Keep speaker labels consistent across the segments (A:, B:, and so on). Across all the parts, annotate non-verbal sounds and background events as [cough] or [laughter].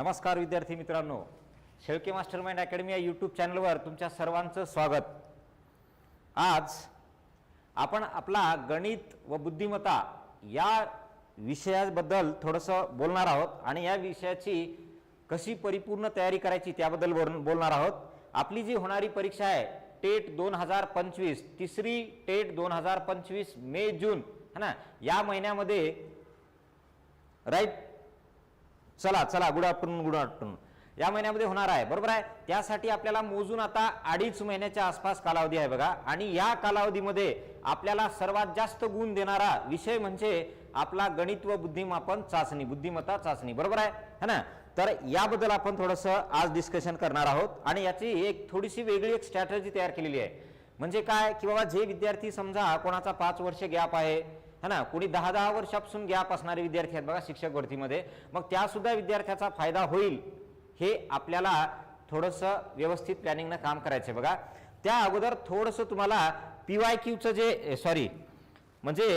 A: नमस्कार विद्यार्थी मित्रांनो. शेळके मास्टर माइंड अकॅडमी या यूट्यूब चॅनलवर तुमच्या सर्वांचं स्वागत. आज आपण आपला गणित व बुद्धिमत्ता या विषयाबद्दल थोडंसं बोलणार आहोत आणि या विषयाची कशी परिपूर्ण तयारी करायची त्याबद्दल बोल बोलणार आहोत. आपली जी होणारी परीक्षा आहे टेट दोन हजार पंचवीस तिसरी टेट दोन हजार पंचवीस मे जून है ना? या महिन्यामध्ये राईट? चला चला गुड आफ्टरनून गुड आफ्टरनून या महिन्यामध्ये होणार आहे बरोबर आहे? त्यासाठी आपल्याला मोजून आता अडीच महिन्याच्या आसपास कालावधी आहे बघा. आणि या कालावधीमध्ये आपल्याला सर्वात जास्त गुण देणारा विषय म्हणजे आपला गणित व बुद्धिमापन चाचणी बुद्धिमत्ता चाचणी बरोबर आहे? है ना? तर याबद्दल आपण थोडंसं आज डिस्कशन करणार आहोत. आणि याची एक थोडीशी वेगळी एक स्ट्रॅटजी तयार केलेली आहे. म्हणजे काय? की बाबा जे विद्यार्थी समजा कोणाचा पाच वर्ष गॅप आहे है ना? कुणी दहा दहा वर्षापासून गॅप असणारे विद्यार्थी आहेत बघा शिक्षक भरतीमध्ये. मग त्यासुद्धा विद्यार्थ्याचा फायदा होईल हे आपल्याला थोडंसं व्यवस्थित प्लॅनिंगनं काम करायचं आहे बघा. त्या अगोदर थोडंसं तुम्हाला पी वाय क्यूचं जे सॉरी म्हणजे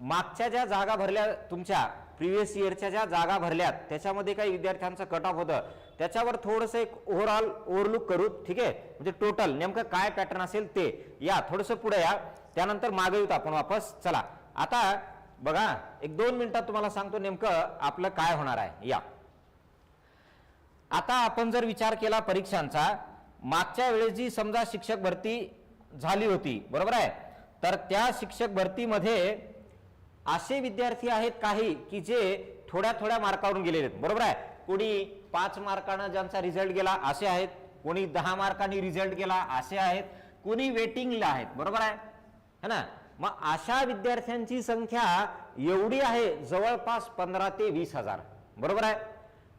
A: मागच्या ज्या जागा भरल्या तुमच्या प्रिव्हियस इयरच्या ज्या जागा भरल्यात त्याच्यामध्ये काही विद्यार्थ्यांचं कट ऑफ होतं. त्याच्यावर थोडंसं एक ओव्हरऑल ओव्हरलुक करू ठीक आहे? म्हणजे टोटल नेमकं काय पॅटर्न असेल ते. या थोडंसं पुढे या. त्यानंतर मागे येऊत आपण वापस. चला आता बघा एक दोन मिनिटात तुम्हाला सांगतो नेमकं आपलं काय होणार आहे. या. आता आपण जर विचार केला परीक्षांचा मागच्या वेळेस जी समजा शिक्षक भरती झाली होती बरोबर आहे? तर त्या शिक्षक भरतीमध्ये असे विद्यार्थी आहेत काही की जे थोड्या थोड्या मार्कावरून गेलेले आहेत बरोबर आहे? कोणी पाच मार्कानं ज्यांचा रिझल्ट गेला असे आहेत. कोणी दहा मार्कांनी रिझल्ट गेला असे आहेत. कोणी वेटिंगला आहेत बरोबर आहे? है ना? मग अशा विद्यार्थ्यांची संख्या एवढी आहे जवळपास पंधरा ते वीस हजार. बरोबर आहे?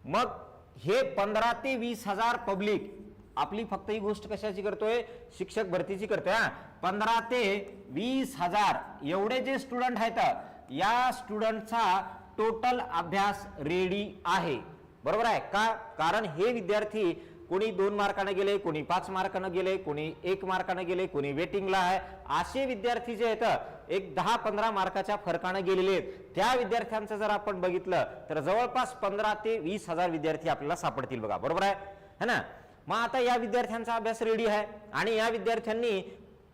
A: मग हे पंधरा ते वीस हजार पब्लिक आपली फक्त ही गोष्ट कशाची करतोय? शिक्षक भरतीची करतोय हा. पंधरा ते वीस हजार एवढे जे स्टुडंट आहेत या स्टुडंटचा टोटल अभ्यास रेडी आहे. बरोबर आहे? का? कारण हे विद्यार्थी कोणी दोन मार्कानं गेले कोणी पाच मार्कानं गेले कोणी एक मार्कानं गेले कोणी वेटिंगला आहे. असे विद्यार्थी जे आहेत एक दहा पंधरा मार्काच्या फरकानं गेलेले आहेत. त्या विद्यार्थ्यांचं जर आपण बघितलं तर जवळपास पंधरा ते वीस हजार विद्यार्थी आपल्याला सापडतील बघा. बरोबर आहे? है ना? मग आता या विद्यार्थ्यांचा अभ्यास रेडी आहे. आणि या विद्यार्थ्यांनी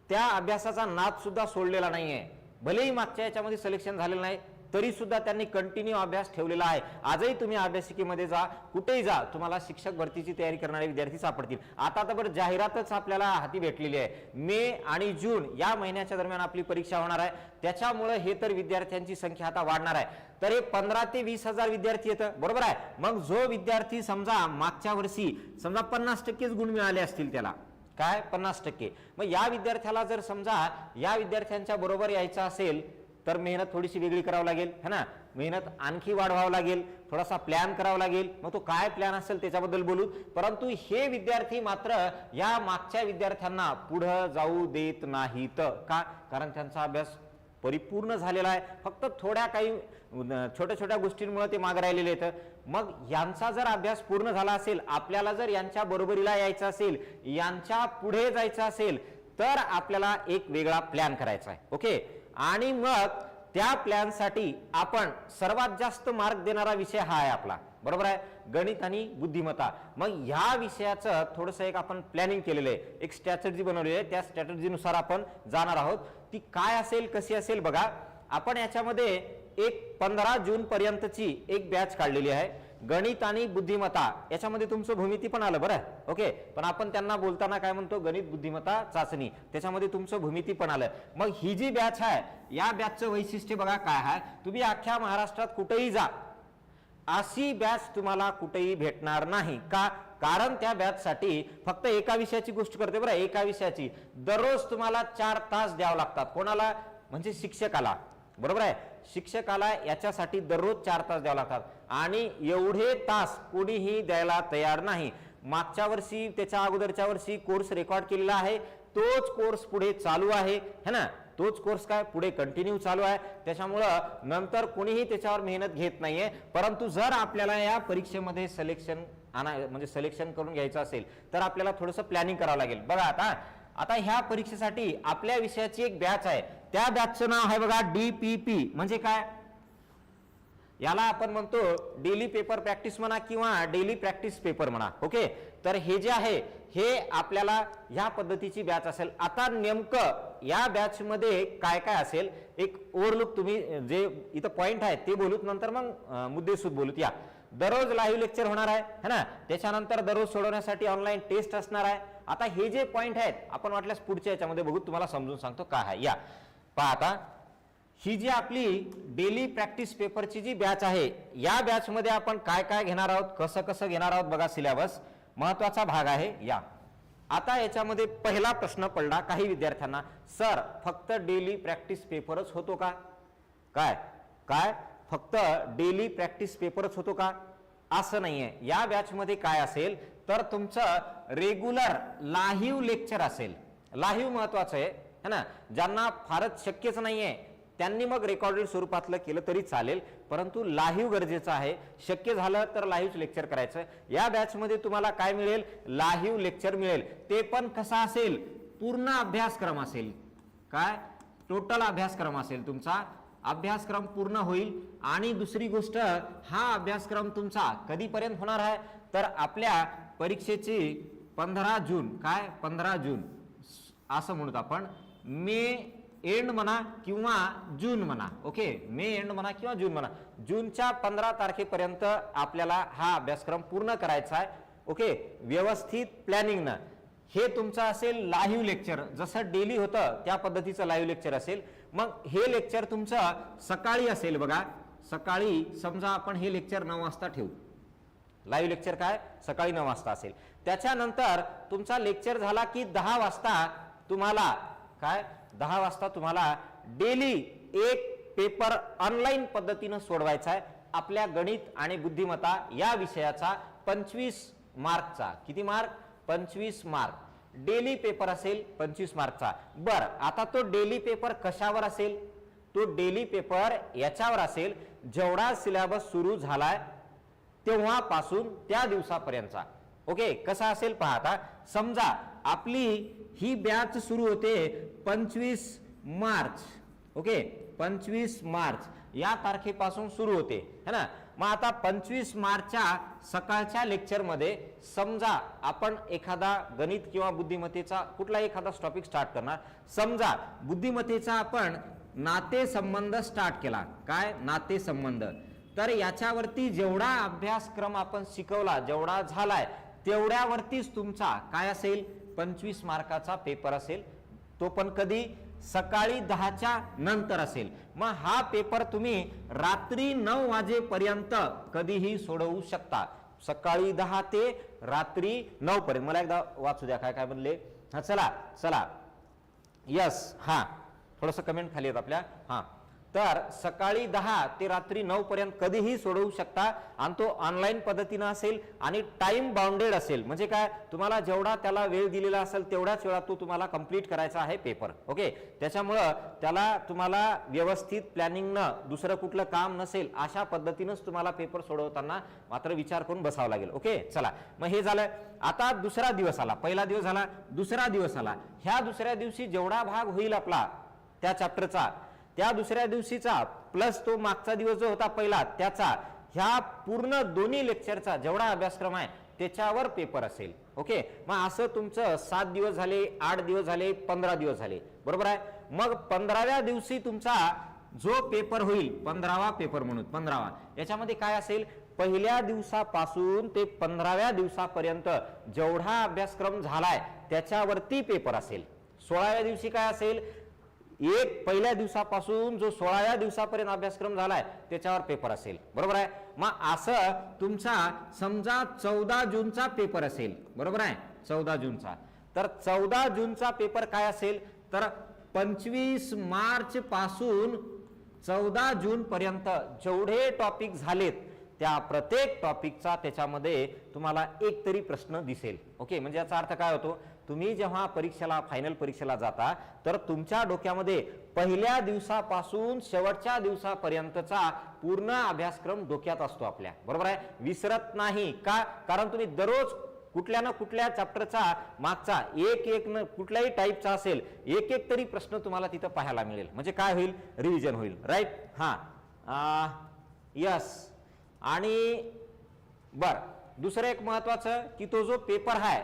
A: त्या अभ्यासाचा नाद सुद्धा सोडलेला नाहीये. भलेही मागच्या याच्यामध्ये सिलेक्शन झालेलं नाही तरी सुद्धा त्यांनी कंटिन्यू अभ्यास ठेवलेला आहे. आजही तुम्ही अभ्यासिकेमध्ये जा कुठेही जा तुम्हाला शिक्षक भरतीची तयारी करणारे विद्यार्थी सापडतील. आता तर बरं जाहिरातच आपल्याला हाती भेटलेली आहे. मे आणि जून या महिन्याच्या दरम्यान आपली परीक्षा होणार आहे. त्याच्यामुळे हे तर विद्यार्थ्यांची संख्या आता वाढणार आहे. तर हे पंधरा ते वीस हजार विद्यार्थी येतं. बरोबर आहे? मग जो विद्यार्थी समजा मागच्या वर्षी समजा पन्नास टक्केच गुण मिळाले असतील त्याला. काय? पन्नास टक्के. मग या विद्यार्थ्याला जर समजा या विद्यार्थ्यांच्या बरोबर यायचं असेल तर मेहनत थोडीशी वेगळी करावं लागेल है ना? मेहनत आणखी वाढवावं लागेल थोडासा प्लॅन करावा लागेल. मग तो काय प्लॅन असेल त्याच्याबद्दल बोलू. परंतु हे विद्यार्थी मात्र या मागच्या विद्यार्थ्यांना पुढं जाऊ देत नाहीत. का? कारण त्यांचा अभ्यास परिपूर्ण झालेला आहे. फक्त थोड्या काही छोट्या छोट्या गोष्टींमुळे ते माग राहिलेले आहेत. मग यांचा जर अभ्यास पूर्ण झाला असेल आपल्याला जर यांच्या बरोबरीला यायचं असेल यांच्या पुढे जायचं असेल तर आपल्याला एक वेगळा प्लॅन करायचा आहे. ओके? आणि मग त्या प्लॅनसाठी आपण सर्वात जास्त मार्क देणारा विषय हा आहे आपला. बरोबर आहे? गणित आणि बुद्धिमत्ता. मग ह्या विषयाचं थोडंसं एक आपण प्लॅनिंग केलेलं आहे. एक स्ट्रॅटर्जी बनवलेली आहे. त्या स्ट्रॅटर्जीनुसार आपण जाणार आहोत. ती काय असेल कशी असेल बघा. आपण याच्यामध्ये एक पंधरा जून पर्यंतची एक बॅच काढलेली आहे. गणित आणि बुद्धिमत्ता याच्यामध्ये तुमचं भूमिती पण आलं बरं. ओके पण आपण त्यांना बोलताना काय म्हणतो? गणित बुद्धिमत्ता चाचणी. त्याच्यामध्ये तुमचं भूमिती पण आलं. मग ही जी बॅच आहे या बॅचचं वैशिष्ट्य बघा काय आहे. तुम्ही अख्ख्या महाराष्ट्रात कुठेही जा. अशी बॅच तुम्हाला कुठेही भेटणार नाही. का? कारण त्या बॅचसाठी फक्त एका विषयाची गोष्ट करते बरं एका विषयाची. दररोज तुम्हाला चार तास द्यावं लागतात. कोणाला? म्हणजे शिक्षकाला. बरोबर आहे? शिक्षकाला याच्यासाठी दररोज चार तास द्यावं लागतात. आणि एवढे तास कोणीही द्यायला तयार नाही. मागच्या वर्षी त्याच्या अगोदरच्या वर्षी कोर्स रेकॉर्ड केलेला आहे. तोच कोर्स पुढे चालू आहे. है ना? तोच कोर्स काय? पुढे कंटिन्यू चालू आहे. त्याच्यामुळं नंतर कोणीही त्याच्यावर मेहनत घेत नाहीये. परंतु जर आपल्याला या परीक्षेमध्ये सिलेक्शन आणा म्हणजे सिलेक्शन करून घ्यायचं असेल तर आपल्याला थोडंसं प्लॅनिंग करावं लागेल. बघा आता आता ह्या परीक्षेसाठी आपल्या विषयाची एक बॅच आहे. त्या बॅचचं नाव आहे बघा डीपीपी म्हणजे काय? याला आपण म्हणतो डेली पेपर प्रॅक्टिस म्हणा किंवा डेली प्रॅक्टिस पेपर म्हणा. ओके तर हे जे आहे हे आपल्याला ह्या पद्धतीची बॅच असेल. आता नेमकं या बॅचमध्ये काय काय असेल? एक ओव्हरलुक तुम्ही जे इथं पॉईंट आहेत ते बोलूत नंतर मग मुद्देसूद बोलूत. या. दररोज लाईव्ह लेक्चर होणार आहे है ना? त्याच्यानंतर दररोज सोडवण्यासाठी ऑनलाईन टेस्ट असणार आहे. आता हे जे पॉईंट आहेत आपण वाटल्यास पुढच्या याच्यामध्ये बघू तुम्हाला समजून सांगतो काय आहे. या. पहा आता. ही जी आपली डेली प्रॅक्टिस पेपरची जी बॅच आहे या बॅचमध्ये आपण काय काय घेणार आहोत कसं कसं घेणार आहोत बघा सिलेबस महत्त्वाचा भाग आहे या. आता याच्यामध्ये पहिला प्रश्न पडला काही विद्यार्थ्यांना. सर फक्त डेली प्रॅक्टिस पेपरच होतो का? काय? काय? फक्त डेली प्रॅक्टिस पेपरच होतो का? असं नाहीये. या बॅचमध्ये काय असेल तर तुमचं रेग्युलर लाईव्ह लेक्चर असेल. लाईव्ह महत्वाचं आहे. है ना? ज्यांना फारच शक्यच नाहीये. त्यांनी मग रेकॉर्डेड स्वरूपातलं केलं तरी चालेल. परंतु लाईव्ह गरजेचं आहे. शक्य झालं तर लाईव्ह लेक्चर करायचं. या बॅचमध्ये तुम्हाला काय मिळेल? लाईव्ह लेक्चर मिळेल. ते पण कसा असेल? पूर्ण अभ्यासक्रम असेल. काय? टोटल अभ्यासक्रम असेल तुमचा. अभ्यासक्रम पूर्ण होईल. आणि दुसरी गोष्ट हा अभ्यासक्रम तुमचा कधीपर्यंत होणार आहे? तर आपल्या परीक्षेची पंधरा जून. काय? पंधरा जून. असं म्हणतो आपण. मे एंड म्हणा किंवा जून म्हणा ओके मे एंड म्हणा किंवा जून म्हणा. जूनच्या पंधरा तारखेपर्यंत आपल्याला हा अभ्यासक्रम पूर्ण करायचा आहे ओके व्यवस्थित प्लॅनिंगनं हे तुमचं असेल लाईव्ह लेक्चर जसं डेली होतं त्या पद्धतीचं लाईव्ह लेक्चर असेल. मग हे लेक्चर तुमचं सकाळी असेल बघा. सकाळी समजा आपण हे लेक्चर नऊ वाजता ठेवू. लाईव्ह लेक्चर काय? सकाळी नऊ वाजता असेल. त्याच्यानंतर तुमचा लेक्चर झाला की दहा वाजता तुम्हाला काय? दहा वाजता तुम्हाला डेली एक पेपर ऑनलाईन पद्धतीनं सोडवायचा आहे. आपल्या गणित आणि बुद्धिमत्ता या विषयाचा पंचवीस मार्कचा. किती मार्क? पंचवीस मार्क. डेली पेपर असेल पंचवीस मार्कचा. बर आता तो डेली पेपर कशावर असेल? तो डेली पेपर याच्यावर असेल. जेवढा सिलेबस सुरू झालाय तेव्हापासून त्या दिवसापर्यंतचा. ओके कसा असेल पाहता? समजा आपली ही बॅच सुरू होते पंचवीस मार्च. ओके पंचवीस मार्च. या तारखेपासून सुरू होते. है ना? मग आता पंचवीस मार्चच्या सकाळच्या लेक्चरमध्ये समजा आपण एखादा गणित किंवा बुद्धिमत्तेचा कुठला एखादा टॉपिक स्टार्ट करणार. समजा बुद्धिमत्तेचा आपण नातेसंबंध स्टार्ट केला. काय? नातेसंबंध. तर याच्यावरती जेवढा अभ्यासक्रम आपण शिकवला जेवढा झालाय तेवढ्यावरतीच तुमचा काय असेल? पंचवीस मार्काचा पेपर असेल तो पण कधी सकाळी दहाच्या नंतर असेल. मग हा पेपर तुम्ही रात्री नऊ वाजेपर्यंत कधीही सोडवू शकता. सकाळी दहा ते रात्री नऊ पर्यंत मला एकदा वाचू द्या काय काय म्हणले? हा चला चला. यस हा. थोडस कमेंट खाली येत आपल्या. हा. तर सकाळी दहा ते रात्री नऊ पर्यंत कधीही सोडवू शकता. आणि तो ऑनलाईन पद्धतीनं असेल आणि टाइम बाउंडेड असेल. म्हणजे काय? तुम्हाला जेवढा त्याला वेळ दिलेला असेल तेवढ्याच वेळात तो तुम्हाला कंप्लीट करायचा आहे पेपर ओके त्याच्यामुळं त्याला तुम्हाला व्यवस्थित प्लॅनिंगनं दुसरं कुठलं काम नसेल अशा पद्धतीनंच तुम्हाला पेपर सोडवताना मात्र विचार करून बसावं लागेल. ओके चला. मग हे झालं. आता दुसरा दिवस आला. पहिला दिवस झाला. दुसरा दिवस आला. ह्या दुसऱ्या दिवशी जेवढा भाग होईल आपला त्या चॅप्टरचा त्या दुसऱ्या दिवशीचा प्लस तो मागचा दिवस जो होता पहिला त्याचा ह्या पूर्ण दोन्ही लेक्चरचा जेवढा अभ्यासक्रम आहे त्याच्यावर पेपर असेल. ओके मग असं तुमचं सात दिवस झाले आठ दिवस झाले पंधरा दिवस झाले. बरोबर आहे? मग पंधराव्या दिवशी तुमचा जो पेपर होईल पंधरावा पेपर म्हणून पंधरावा याच्यामध्ये काय असेल? पहिल्या दिवसापासून ते पंधराव्या दिवसापर्यंत जेवढा अभ्यासक्रम झालाय त्याच्यावरती पेपर असेल. सोळाव्या दिवशी काय असेल? एक पहिल्या दिवसापासून जो सोळाव्या दिवसापर्यंत अभ्यासक्रम झालाय त्याच्यावर पेपर असेल. बरोबर आहे? मग असं तुमचा समजा चौदा जूनचा पेपर असेल. बरोबर आहे? चौदा जूनचा. तर चौदा जूनचा पेपर काय असेल? तर पंचवीस मार्च पासून चौदा जून पर्यंत जेवढे टॉपिक झालेत त्या प्रत्येक टॉपिकचा त्याच्यामध्ये तुम्हाला एक तरी प्रश्न दिसेल. ओके? म्हणजे याचा अर्थ काय होतो? तुम्ही जेव्हा परीक्षेला फायनल परीक्षेला जाता तर तुमच्या डोक्यामध्ये पहिल्या दिवसापासून शेवटच्या दिवसापर्यंतचा पूर्ण अभ्यासक्रम डोक्यात असतो आपल्या. बरोबर आहे? विसरत नाही. का? कारण तुम्ही दररोज कुठल्या ना कुठल्या चॅप्टरचा मागचा एक एक न कुठल्याही टाईपचा असेल एक एक तरी प्रश्न तुम्हाला तिथं पाहायला मिळेल. म्हणजे काय होईल? रिव्हिजन होईल. राईट हा. यस आणि बर दुसरं एक महत्वाचं की तो जो पेपर आहे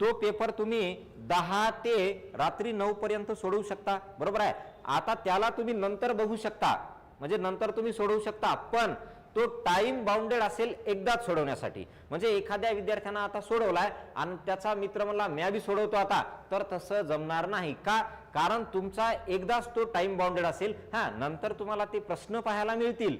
A: तो पेपर तुम्ही दहा ते रात्री नऊपर्यंत सोडवू शकता. बरोबर आहे? आता त्याला तुम्ही नंतर बघू शकता. म्हणजे नंतर तुम्ही सोडवू शकता पण तो टाइम बाउंडेड असेल एकदाच सोडवण्यासाठी. म्हणजे एखाद्या विद्यार्थ्यांना आता सोडवलाय आणि त्याचा मित्र म्हणला म्या बी सोडवतो आता. तर तसं जमणार नाही. का? कारण तुमचा एकदाच तो टाइम बाउंडेड असेल. हा नंतर तुम्हाला ते प्रश्न पाहायला मिळतील.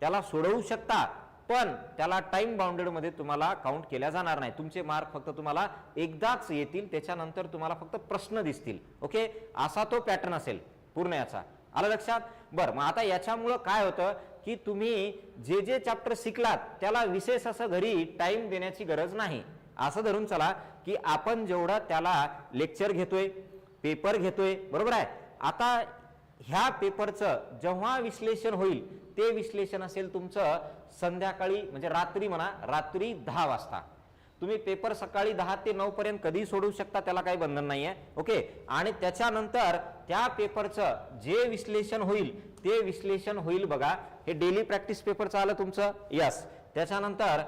A: त्याला सोडवू शकता पण त्याला टाइम बाउंडेडमध्ये तुम्हाला काउंट केल्या जाणार नाही. तुमचे मार्क फक्त तुम्हाला एकदाच येतील त्याच्यानंतर तुम्हाला फक्त प्रश्न दिसतील. ओके असा तो पॅटर्न असेल पूर्ण याचा आलं लक्षात? बरं मग आता याच्यामुळं काय होतं की तुम्ही जे जे चॅप्टर शिकलात त्याला विशेष असं घरी टाइम देण्याची गरज नाही. असं धरून चला की आपण जेवढं त्याला लेक्चर घेतोय पेपर घेतोय बरोबर आहे? आता ह्या पेपरचं जेव्हा विश्लेषण होईल ते विश्लेषण असेल तुमचं संध्याकाळी म्हणजे रात्री म्हणा रात्री दहा वाजता. तुम्ही पेपर सकाळी दहा ते नऊ पर्यंत कधी सोडवू शकता त्याला काही बंधन नाहीये. ओके? आणि त्याच्यानंतर त्या पेपरचं जे विश्लेषण होईल ते विश्लेषण होईल बघा. हे डेली प्रॅक्टिस पेपरचं आलं तुमचं? यस. त्याच्यानंतर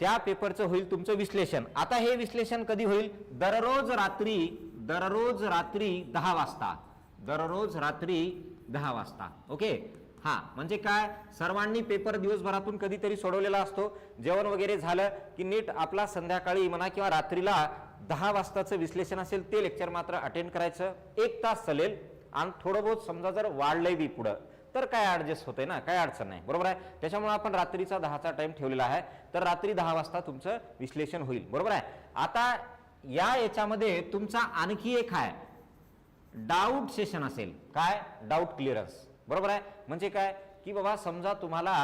A: त्या पेपरचं होईल तुमचं विश्लेषण. आता हे विश्लेषण कधी होईल? दररोज रात्री दररोज रात्री दहा वाजता. दररोज रात्री दहा वाजता. ओके? हा म्हणजे काय? सर्वांनी पेपर दिवसभरातून कधीतरी सोडवलेला असतो. जेवण वगैरे झालं की नीट आपला संध्याकाळी म्हणा किंवा रात्रीला दहा वाजताचं विश्लेषण असेल ते लेक्चर मात्र अटेंड करायचं. एक तास चालेल आणि थोडं बहुत समजा जर वाढलंय बी पुढं तर काय ॲडजस्ट होतंय ना? काय अडचण नाही. बरोबर आहे? त्याच्यामुळे आपण रात्रीचा दहाचा टाइम ठेवलेला आहे. तर रात्री दहा वाजता तुमचं विश्लेषण होईल. बरोबर आहे? आता या याच्यामध्ये तुमचा आणखी एक आहे डाऊट सेशन असेल. काय? डाऊट क्लिअरन्स बरोबर आहे? म्हणजे काय? की बाबा समजा तुम्हाला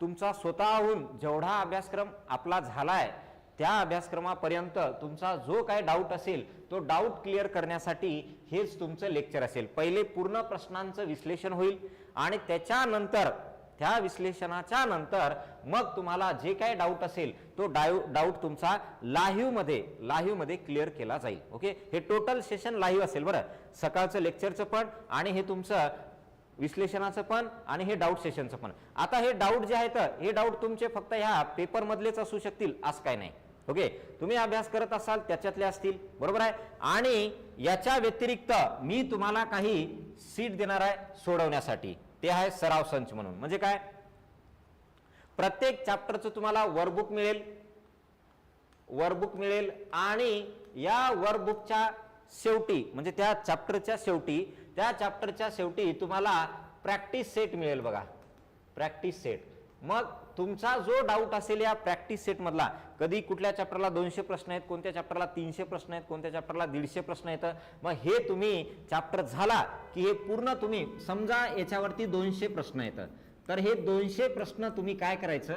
A: तुमचा स्वतःहून जेवढा अभ्यासक्रम आपला झाला आहे त्या अभ्यासक्रमापर्यंत तुमचा जो काय डाऊट असेल तो डाऊट क्लिअर करण्यासाठी हेच तुमचं लेक्चर असेल. पहिले पूर्ण प्रश्नांचं विश्लेषण होईल आणि त्याच्यानंतर त्या विश्लेषणाच्या नंतर मग तुम्हाला जे काय डाऊट असेल तो डाऊ डाऊट तुमचा लाईव्हमध्ये क्लिअर केला जाईल. ओके हे टोटल सेशन लाईव्ह असेल बरं. सकाळचं लेक्चरचं पण आणि हे तुमचं विश्लेषणाचं पण आणि हे डाऊट सेशनचं पण. आता हे डाऊट जे आहेत हे डाऊट तुमचे फक्त ह्या पेपरमधलेच असू शकतील असं काय नाही. ओके तुम्ही अभ्यास करत असाल त्याच्यातले असतील. बरोबर आहे? आणि याच्या व्यतिरिक्त मी तुम्हाला काही सीट देणार आहे सोडवण्यासाठी. ते आहे सराव संच म्हणून. म्हणजे काय? प्रत्येक चॅप्टरचं तुम्हाला वर्कबुक मिळेल. वर्कबुक मिळेल आणि या वर्कबुकच्या शेवटी म्हणजे त्या चॅप्टरच्या शेवटी त्या चॅप्टरच्या शेवटी तुम्हाला प्रॅक्टिस सेट मिळेल बघा. प्रॅक्टिस सेट मग तुमचा जो डाऊट असेल या प्रॅक्टिस सेटमधला कधी कुठल्या चॅप्टरला दोनशे प्रश्न आहेत कोणत्या चॅप्टरला तीनशे प्रश्न आहेत कोणत्या चॅप्टरला दीडशे प्रश्न आहेत मग हे तुम्ही चॅप्टर झाला की हे पूर्ण तुम्ही समजा याच्यावरती दोनशे प्रश्न आहेत. तर हे दोनशे प्रश्न तुम्ही काय करायचं?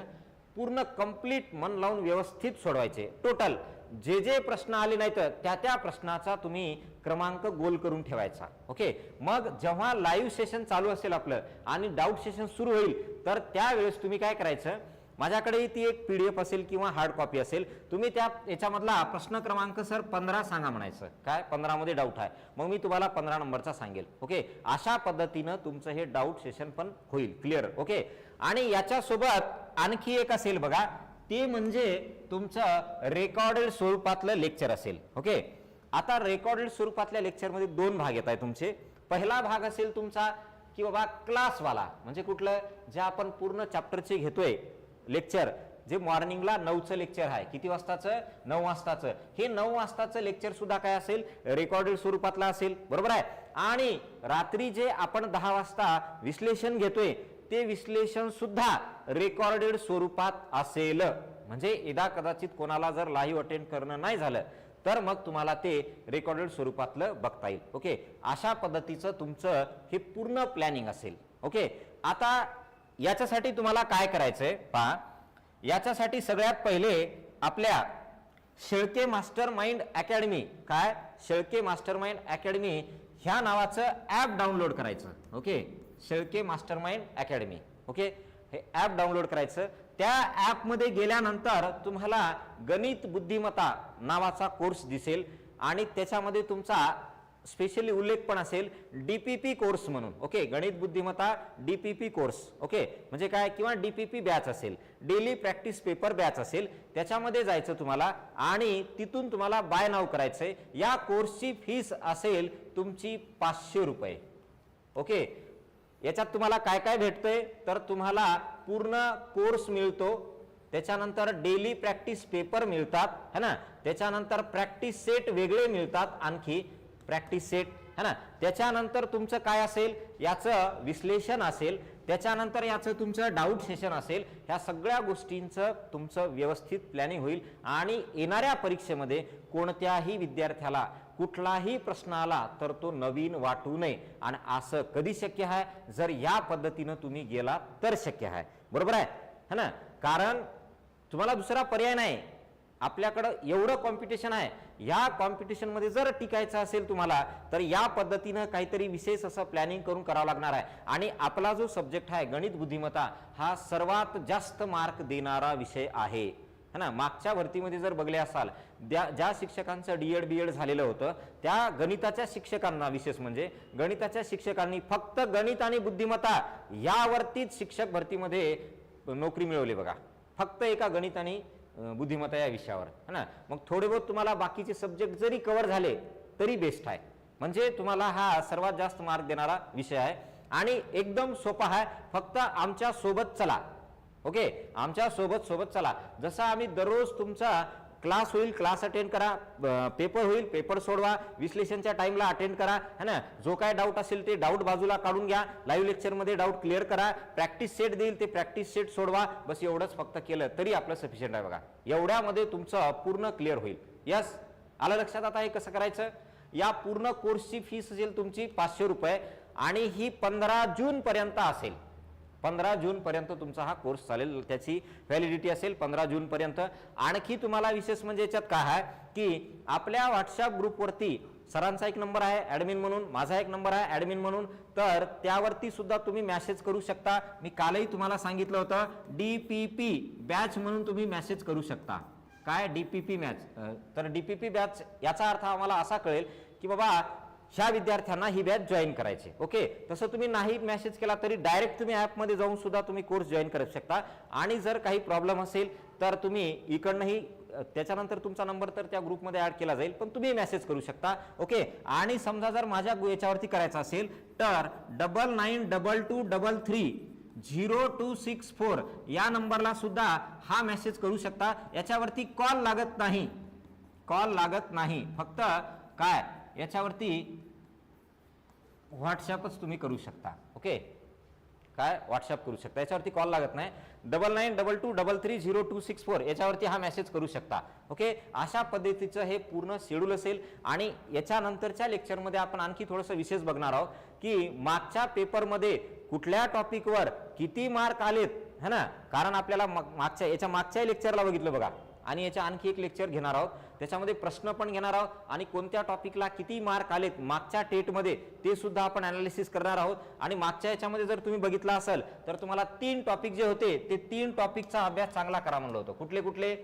A: पूर्ण कंप्लीट मन लावून व्यवस्थित सोडवायचे. टोटल जे जे प्रश्न आले नाहीत त्या त्या प्रश्नाचा तुम्ही क्रमांक गोल करून ठेवायचा. ओके? मग जेव्हा लाईव्ह सेशन चालू असेल आपलं आणि डाऊट सेशन सुरू होईल तर त्यावेळेस तुम्ही काय करायचं? माझ्याकडे ती एक पी डी एफ असेल किंवा हार्ड कॉपी असेल तुम्ही त्या याच्यामधला प्रश्न क्रमांक सर पंधरा सांगा म्हणायचं. काय? पंधरामध्ये डाऊट आहे. मग मी तुम्हाला पंधरा नंबरचा सांगेल. ओके? अशा पद्धतीनं तुमचं हे डाऊट सेशन पण होईल. Clear okay? आणि याच्यासोबत आणखी एक असेल बघा. ते म्हणजे तुमचं रेकॉर्डेड स्वरूपातलं लेक्चर असेल. ओके? आता रेकॉर्डेड स्वरूपातल्या लेक्चरमध्ये दोन भाग येत आहे तुमचे. पहिला भाग असेल तुमचा की बाबा क्लासवाला म्हणजे कुठलं? जे आपण पूर्ण चॅप्टरचे घेतोय लेक्चर जे मॉर्निंगला नऊचं लेक्चर आहे. किती वाजताचं? नऊ वाजताचं. हे नऊ वाजताचं लेक्चर सुद्धा काय असेल? रेकॉर्डेड स्वरूपातला असेल. बरोबर आहे? आणि रात्री जे आपण दहा वाजता विश्लेषण घेतोय ते विश्लेषण सुद्धा रेकॉर्डेड स्वरूपात असेल. म्हणजे एकदा कदाचित कोणाला जर लाईव्ह अटेंड करणं नाही झालं तर मग तुम्हाला ते रेकॉर्डेड स्वरूपातलं बघता येईल. ओके अशा पद्धतीचं तुमचं हे पूर्ण प्लॅनिंग असेल. ओके आता याच्यासाठी तुम्हाला काय करायचंय? पहा. याच्यासाठी सगळ्यात पहिले आपल्या शेळके मास्टर माइंड अकॅडमी काय? शेळके मास्टर माइंड अकॅडमी ह्या नावाचं ॲप डाउनलोड करायचं. Okay Shelke master mind academy. Okay? हे ॲप डाउनलोड करायचं. त्या ॲपमध्ये गेल्यानंतर तुम्हाला गणित बुद्धिमत्ता नावाचा कोर्स दिसेल आणि त्याच्यामध्ये तुमचा स्पेशली उल्लेख पण असेल डी पी पी कोर्स म्हणून. ओके? गणित बुद्धिमत्ता D P P course okay? म्हणजे काय? किंवा डी पी पी बॅच असेल. डेली प्रॅक्टिस पेपर बॅच असेल. त्याच्यामध्ये जायचं तुम्हाला आणि तिथून तुम्हाला बाय नाव करायचंय. या कोर्सची फीस असेल तुमची पाचशे रुपये. ओके? याच्यात तुम्हाला काय काय भेटतंय? तर तुम्हाला पूर्ण कोर्स मिळतो. त्याच्यानंतर डेली प्रॅक्टिस पेपर मिळतात है ना? त्याच्यानंतर प्रॅक्टिस सेट वेगळे मिळतात आणखी. प्रॅक्टिस सेट है ना? त्याच्यानंतर तुमचं काय असेल? याचं विश्लेषण असेल. त्याच्यानंतर याचं तुमचं डाऊट सेशन असेल. ह्या सगळ्या गोष्टींचं तुमचं व्यवस्थित प्लॅनिंग होईल. आणि येणाऱ्या परीक्षेमध्ये कोणत्याही विद्यार्थ्याला कुठलाही प्रश्न आला तर तो नवीन वाटू नये. आणि असं कधी शक्य आहे? जर या पद्धतीनं तुम्ही गेला तर शक्य आहे. बरोबर आहे? है ना? कारण तुम्हाला दुसरा पर्याय नाही. आपल्याकडं एवढं कॉम्पिटिशन आहे. या कॉम्पिटिशनमध्ये जर टिकायचं असेल तुम्हाला तर या पद्धतीनं काहीतरी विशेष असं प्लॅनिंग करून करावं लागणार आहे. आणि आपला जो सब्जेक्ट आहे गणित बुद्धिमत्ता हा सर्वात जास्त मार्क देणारा विषय आहे. है ना? मागच्या भरतीमध्ये जर बघले असाल ज्या ज्या शिक्षकांचं डी एड बी एड झालेलं होतं त्या गणिताच्या शिक्षकांना विशेष म्हणजे गणिताच्या शिक्षकांनी फक्त गणित आणि बुद्धिमत्ता यावरतीच शिक्षक भरतीमध्ये नोकरी मिळवली बघा. फक्त एका गणित आणि बुद्धिमत्ता या विषयावर है ना? मग थोडे बहुत तुम्हाला बाकीचे सब्जेक्ट जरी कव्हर झाले तरी बेस्ट आहे. म्हणजे तुम्हाला हा सर्वात जास्त मार्क देणारा विषय आहे. आणि एकदम सोपा आहे फक्त आमच्यासोबत चला. ओके? आमच्यासोबत सोबत चला. जसं आम्ही दररोज तुमचा क्लास होईल क्लास अटेंड करा पेपर होईल पेपर सोडवा विश्लेषणच्या टाइमला अटेंड करा है ना? जो काय डाऊट असेल ते डाऊट बाजूला काढून घ्या लाईव्ह लेक्चरमध्ये डाऊट क्लिअर करा प्रॅक्टिस सेट देईल ते प्रॅक्टिस सेट सोडवा बस एवढंच फक्त केलं तरी आपलं सफिशियंट आहे बघा. एवढ्यामध्ये तुमचं पूर्ण क्लिअर होईल. यस आलं लक्षात आता हे कसं करायचं? या पूर्ण कोर्सची फीस असेल तुमची पाचशे रुपये आणि ही पंधरा जून पर्यंत असेल. पंधरा जूनपर्यंत तुमचा हा कोर्स चालेल त्याची व्हॅलिडिटी असेल पंधरा जूनपर्यंत आणखी तुम्हाला विशेष म्हणजे याच्यात काय आहे की आपल्या व्हॉट्सअप ग्रुपवरती सरांचा एक नंबर आहे ॲडमिन म्हणून माझा एक नंबर आहे ॲडमिन म्हणून तर त्यावरती सुद्धा तुम्ही मॅसेज करू शकता. मी कालही तुम्हाला सांगितलं होतं डी पी पी बॅच म्हणून तुम्ही मॅसेज करू शकता. काय? डी पी पी मॅच तर डी पी पी बॅच याचा अर्थ आम्हाला असा कळेल की बाबा ह्या विद्यार्थ्यांना ही बॅच जॉईन करायची. ओके तसं तुम्ही नाही मेसेज केला तरी डायरेक्ट तुम्ही ॲपमध्ये जाऊन सुद्धा तुम्ही कोर्स जॉईन करू शकता. आणि जर काही प्रॉब्लेम असेल तर तुम्ही इकडनंही त्याच्यानंतर तुमचा नंबर तर त्या ग्रुपमध्ये ॲड केला जाईल पण तुम्ही मेसेज करू शकता. ओके आणि समजा जर माझ्या याच्यावरती करायचं असेल तर double nine double two double three zero two six four या नंबरला सुद्धा हा मेसेज करू शकता. याच्यावरती कॉल लागत नाही. कॉल लागत नाही. फक्त काय? याच्यावरती व्हॉट्सअपच तुम्ही करू शकता ओके? काय? व्हॉट्सअप करू शकता. याच्यावरती कॉल लागत नाही. Double nine double two double three zero two six four याच्यावरती हा मेसेज करू शकता ओके? अशा पद्धतीचं हे पूर्ण शेड्यूल असेल आणि याच्यानंतरच्या लेक्चरमध्ये आपण आणखी थोडंसं विशेष बघणार आहोत की मागच्या पेपरमध्ये कुठल्या टॉपिकवर किती मार्क आलेत है ना? कारण आपल्याला मग- मागच्या याच्या मागच्या लेक्चरला बघितलं बघा. आणि याच्या आणखी एक लेक्चर घेणार आहोत. त्याच्यामध्ये प्रश्न पण घेणार आहोत आणि कोणत्या टॉपिकला किती मार्क आलेत मागच्या टेटमध्ये ते सुद्धा आपण अनालिसिस करणार आहोत. आणि मागच्या याच्यामध्ये जर तुम्ही बघितलं असेल तर तुम्हाला तीन टॉपिक जे होते ते तीन टॉपिकचा अभ्यास चांगला करा म्हणलं होतं. कुठले कुठले?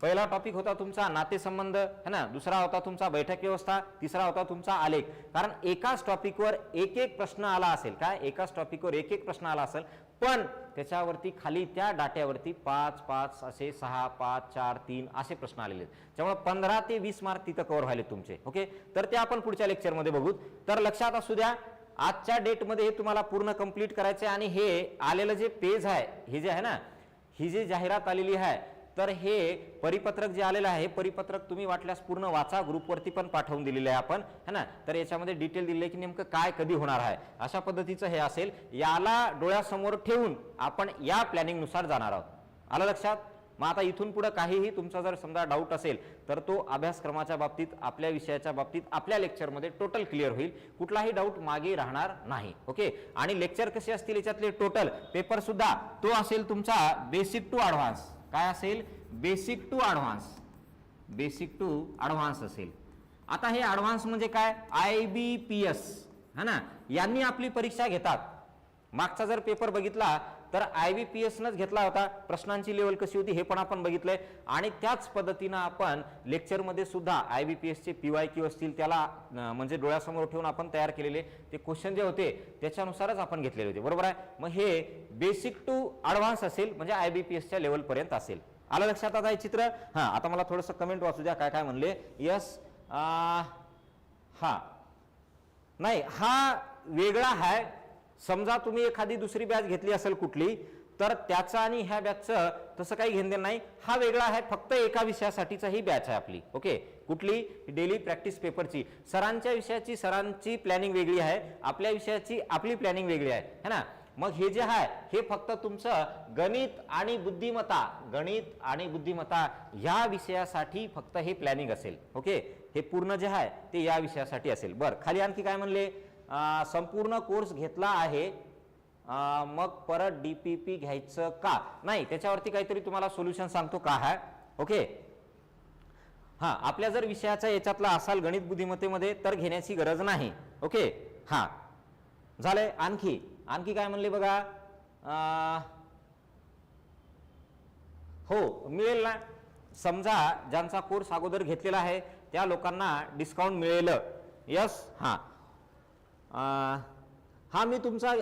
A: पहिला टॉपिक होता तुमचा नातेसंबंध है ना? दुसरा होता तुमचा बैठक व्यवस्था तिसरा होता तुमचा आलेख. कारण एकाच टॉपिकवर एक एक प्रश्न आला असेल काय? एकाच टॉपिकवर एक एक प्रश्न आला असेल. पण त्याच्यावरती खाली त्या डाट्यावरती पाच पाच असे सहा पाच चार तीन असे प्रश्न आलेले आहेत. त्यामुळे पंधरा ते वीस मार्क तिथं कव्हर व्हायले तुमचे ओके तर ते आपण पुढच्या लेक्चरमध्ये बघू. तर लक्षात असू द्या आजच्या डेटमध्ये हे तुम्हाला पूर्ण कंप्लीट करायचे आणि हे आलेलं जे पेज आहे हे जे आहे ना ही जी जाहिरात आलेली आहे तर हे परिपत्रक जे आलेलं आहे परिपत्रक तुम्ही वाटल्यास पूर्ण वाचा ग्रुपवरती पण पाठवून दिलेलं आहे आपण है ना? तर याच्यामध्ये डिटेल दिले की नेमकं काय कधी होणार आहे. अशा पद्धतीचं हे असेल. याला डोळ्यासमोर ठेवून आपण या प्लॅनिंगनुसार जाणार आहोत. आलं लक्षात? मग आता इथून पुढे काहीही तुमचा जर समजा डाऊट असेल तर तो अभ्यासक्रमाच्या बाबतीत आपल्या विषयाच्या बाबतीत आपल्या लेक्चरमध्ये टोटल क्लिअर होईल. कुठलाही डाऊट मागे राहणार नाही ओके आणि लेक्चर कसे असतील याच्यातले टोटल पेपर सुद्धा तो असेल तुमचा बेसिक टू ॲडव्हान्स काय असेल? Basic to advance basic to advance असेल. आता हे ॲडव्हान्स म्हणजे काय? आय बी पी एस है ना? यांनी आपली परीक्षा घेतात. मागचा जर पेपर बघितला तर आय बी पी एसनंच घेतला होता. प्रश्नांची लेवल कशी होती हे पण आपण बघितलंय. आणि त्याच पद्धतीनं आपण लेक्चरमध्ये सुद्धा आय बी पी एसचे पी वाय क्यू असतील त्याला म्हणजे डोळ्यासमोर ठेवून आपण तयार केलेले ते क्वेश्चन जे होते त्याच्यानुसारच आपण घेतलेले होते. बरोबर आहे? मग हे बेसिक टू ॲडव्हान्स असेल म्हणजे आय बी पी एसच्या लेवलपर्यंत असेल. आलं लक्षात आता हे चित्र? हां आता मला थोडंसं कमेंट वाचू द्या काय काय म्हणले यस हा. नाही हा वेगळा आहे समजा तुम्ही एखादी दुसरी बॅच घेतली असेल कुठली तर त्याचं आणि ह्या बॅचचं तसं काही घेणं नाही. हा वेगळा आहे फक्त एका विषयासाठीचा ही बॅच आहे आपली. ओके? कुठली? डेली प्रॅक्टिस पेपरची. सरांच्या विषयाची सरांची प्लॅनिंग वेगळी आहे. आपल्या विषयाची आपली प्लॅनिंग वेगळी आहे. है ना? मग हे जे आहे हे फक्त तुमचं गणित आणि बुद्धिमत्ता गणित आणि बुद्धिमत्ता ह्या विषयासाठी फक्त हे प्लॅनिंग असेल. ओके? हे पूर्ण जे आहे ते या विषयासाठी असेल. बरं खाली आणखी काय म्हणले? संपूर्ण कोर्स घेतला आहे. मग परत डी पी पी घ्यायचं का? नाही त्याच्यावरती काहीतरी तुम्हाला सोल्युशन सांगतो का हा? ओके हा आपल्या जर विषयाचा याच्यातला असाल गणित बुद्धिमत्तेमध्ये तर घेण्याची गरज नाही. ओके हा. झालंय. आणखी आणखी काय म्हणले बघा? हो मिळेल ना. समजा ज्यांचा कोर्स अगोदर घेतलेला आहे त्या लोकांना डिस्काउंट मिळेल. यस हां. हा मी तुमचा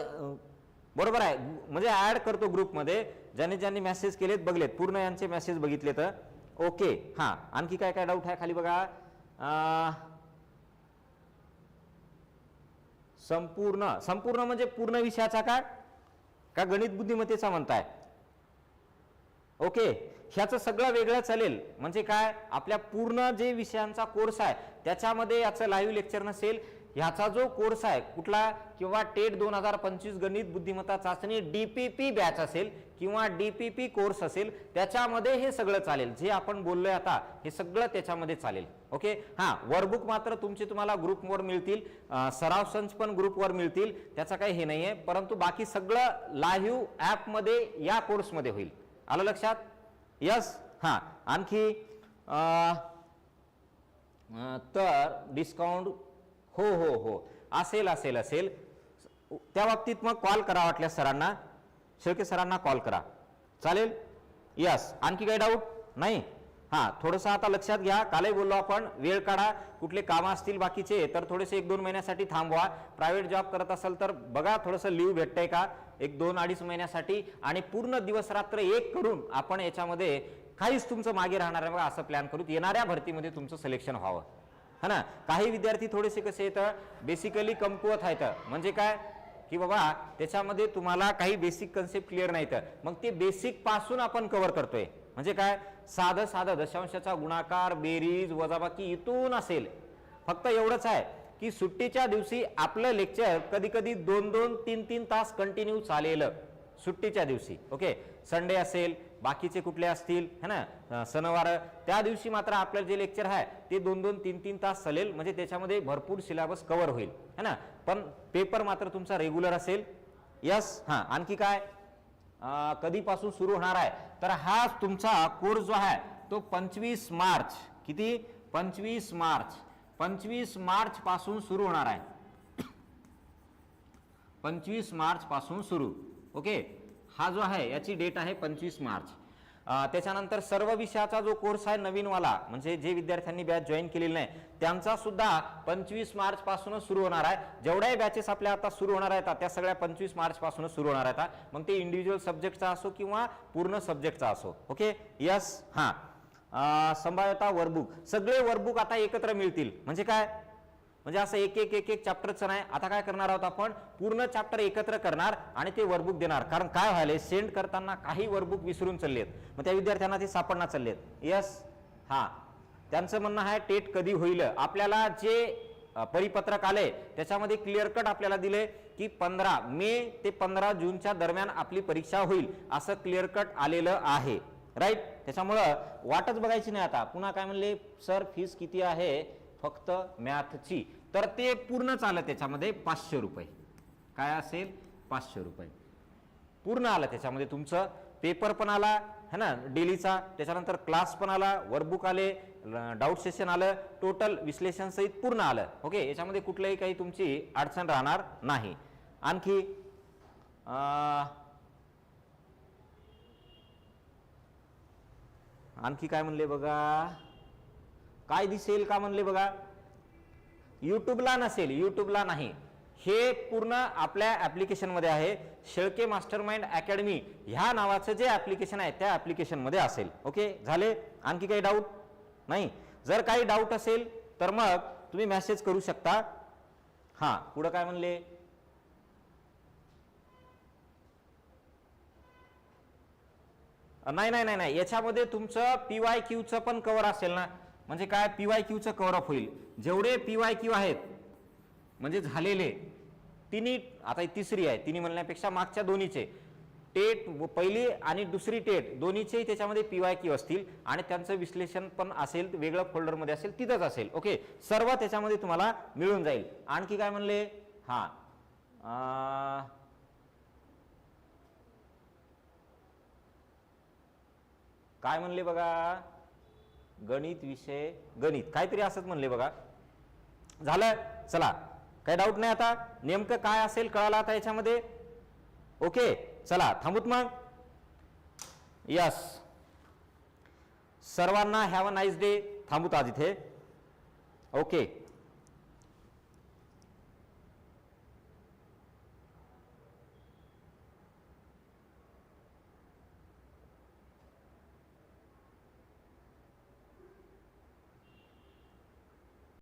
A: बरोबर आहे. म्हणजे ऍड करतो ग्रुपमध्ये. ज्याने ज्यांनी मेसेज केलेत बघलेत. पूर्ण यांचे मेसेज बघितले तर. ओके. हां. आणखी काय काय डाऊट आहे खाली बघा. अं, संपूर्ण. संपूर्ण म्हणजे पूर्ण विषयाचा का? का गणित बुद्धिमत्तेचा म्हणताय? ओके. ह्याचं सगळं वेगळं चालेल. म्हणजे काय? आपल्या पूर्ण जे विषयांचा कोर्स आहे त्याच्यामध्ये याचं लाईव्ह लेक्चर नसेल. ह्याचा जो कोर्स आहे कुठला किंवा टेट दोन हजार पंचवीस गणित बुद्धिमत्ता चाचणी डीपीपी बॅच असेल किंवा डीपीपी कोर्स असेल त्याच्यामध्ये हे सगळं चालेल. जे आपण बोललोय आता हे सगळं त्याच्यामध्ये चालेल. ओके? हा वर्कबुक मात्र तुमचे तुम्हाला ग्रुपवर मिळतील. सराव संच पण ग्रुपवर मिळतील. त्याचा काही हे नाही आहे परंतु बाकी सगळं लाईव्ह ॲपमध्ये या कोर्समध्ये होईल. आलं लक्षात? यस हां. आणखी तर डिस्काउंट हो हो हो. असेल असेल असेल. त्या बाबतीत मग कॉल करा वाटल्या सरांना. शेळके सरांना कॉल करा. चालेल? यस आणखी काही डाऊट नाही? हां थोडंसं आता लक्षात घ्या. कालही बोललो आपण. वेळ काढा. कुठले कामं असतील बाकीचे तर थोडेसे एक दोन महिन्यासाठी थांबवा. प्रायव्हेट जॉब करत असाल तर बघा थोडंसं लिव्ह भेटतंय का? एक दोन अडीच महिन्यासाठी. आणि पूर्ण दिवस रात्र एक करून आपण याच्यामध्ये काहीच तुमचं मागे राहणार आहे बघा असं प्लॅन करू येणाऱ्या भरतीमध्ये तुमचं सिलेक्शन व्हावं. है ना? काही विद्यार्थी थोडेसे कसे येतं? बेसिकली कमकुवत आहेत. म्हणजे काय? की बाबा त्याच्यामध्ये तुम्हाला काही बेसिक कन्सेप्ट क्लिअर नाही तर. मग ते बेसिकपासून आपण कव्हर करतोय. म्हणजे काय? साधं साधं दशांशाचा गुणाकार बेरीज वजाबाकी इथून असेल. फक्त एवढंच आहे की सुट्टीच्या दिवशी आपलं लेक्चर कधी कधी दोन दोन तीन तीन तास कंटिन्यू चालेल. सुट्टीच्या दिवशी. ओके संडे असेल बाकीचे कुठले असतील है ना? सणवार त्या दिवशी मात्र आपलं जे लेक्चर आहे ते दोन दोन तीन तीन तास चालेल. म्हणजे त्याच्यामध्ये भरपूर सिलेबस कव्हर होईल. है ना? पण पेपर मात्र तुमचा रेग्युलर असेल. यस हां. आणखी काय? कधीपासून सुरू होणार आहे? तर हा तुमचा कोर्स जो आहे तो पंचवीस मार्च. किती? पंचवीस मार्च. पंचवीस मार्च पासून सुरू होणार आहे. [coughs] पंचवीस मार्च पासून सुरू. ओके? हा जो आहे याची डेट आहे पंचवीस मार्च. त्याच्यानंतर सर्व विषयाचा जो कोर्स आहे नवीनवाला म्हणजे जे विद्यार्थ्यांनी बॅच जॉईन केलेली नाही त्यांचा सुद्धा पंचवीस मार्च पासूनच सुरू होणार आहे. जेवढ्याही बॅचेस आपल्या आता सुरू होणार आहेत त्या सगळ्या पंचवीस मार्च पासूनच सुरू होणार आहेत मग ते इंडिव्हिज्युअल सब्जेक्टचा असो किंवा पूर्ण सब्जेक्टचा असो ओके यस हां. संभाव्यता वर्कबुक सगळे वर्कबुक आता एकत्र मिळतील. म्हणजे काय? म्हणजे असं एक एक एक एक चॅप्टरचं नाही. आता काय करणार आहोत आपण? पूर्ण चॅप्टर एकत्र करणार आणि ते वर्कबुक देणार. कारण काय व्हायले सेंड करताना काही वर्कबुक विसरून चाललेत. मग त्या विद्यार्थ्यांना ते सापडणार चाललेत. यस हा. त्यांचं म्हणणं आहे टेट कधी होईल? आपल्याला जे परिपत्रक आले त्याच्यामध्ये क्लिअर कट आपल्याला दिले की पंधरा मे ते पंधरा जूनच्या दरम्यान आपली परीक्षा होईल. असं क्लिअर कट आलेलं आहे. राईट त्याच्यामुळं वाटच बघायची नाही आता. पुन्हा काय म्हणले? सर फीस किती आहे? फक्त मॅथची. तर ते पूर्णच आलं त्याच्यामध्ये पाचशे रुपये. काय असेल? पाचशे रुपये. पूर्ण आलं त्याच्यामध्ये तुमचं. पेपर पण आला है ना डेलीचा. त्याच्यानंतर क्लास पण आला वर्कबुक आले डाऊट सेशन आलं टोटल विश्लेषण सहित पूर्ण आलं. ओके याच्यामध्ये कुठलंही काही तुमची अडचण राहणार नाही. आणखी आणखी काय म्हणले बघा? काय दिसेल का म्हणले बघा? युट्यूबला नसेल युट्यूबला नाही. हे पूर्ण आपल्या ॲप्लिकेशनमध्ये आहे. शेळके मास्टर माइंड अकॅडमी ह्या नावाचं जे ॲप्लिकेशन आहे त्या ॲप्लिकेशनमध्ये असेल. ओके झाले? आणखी काही डाऊट नाही? जर काही डाऊट असेल तर मग तुम्ही मेसेज करू शकता. हां पुढं काय म्हणले? नाही नाही नाही नाही. याच्यामध्ये तुमचं पी वाय क्यूचं पण कवर असेल ना? म्हणजे काय? पी वाय क्यूचं कव्हरअप होईल. जेवढे पी वाय क्यू आहेत म्हणजे झालेले तिन्ही आता तिसरी आहे तिन्ही म्हणण्यापेक्षा मागच्या दोन्हीचे. टेट व पहिली आणि दुसरी टेट दोन्हीचेही त्याच्यामध्ये पी वाय क्यू असतील आणि त्यांचं विश्लेषण पण असेल वेगळं फोल्डरमध्ये असेल तिथंच असेल. ओके सर्व त्याच्यामध्ये तुम्हाला मिळून जाईल. आणखी काय म्हणले? हां. काय म्हणले बघा? गणित विषय गणित. काहीतरी असंच म्हणले बघा. झालं? चला. काही डाऊट नाही आता? नेमकं काय असेल कळालं आता याच्यामध्ये? ओके चला थांबूत मग. यस सर्वांना हॅव अ नाईस डे थांबूत आज इथे. ओके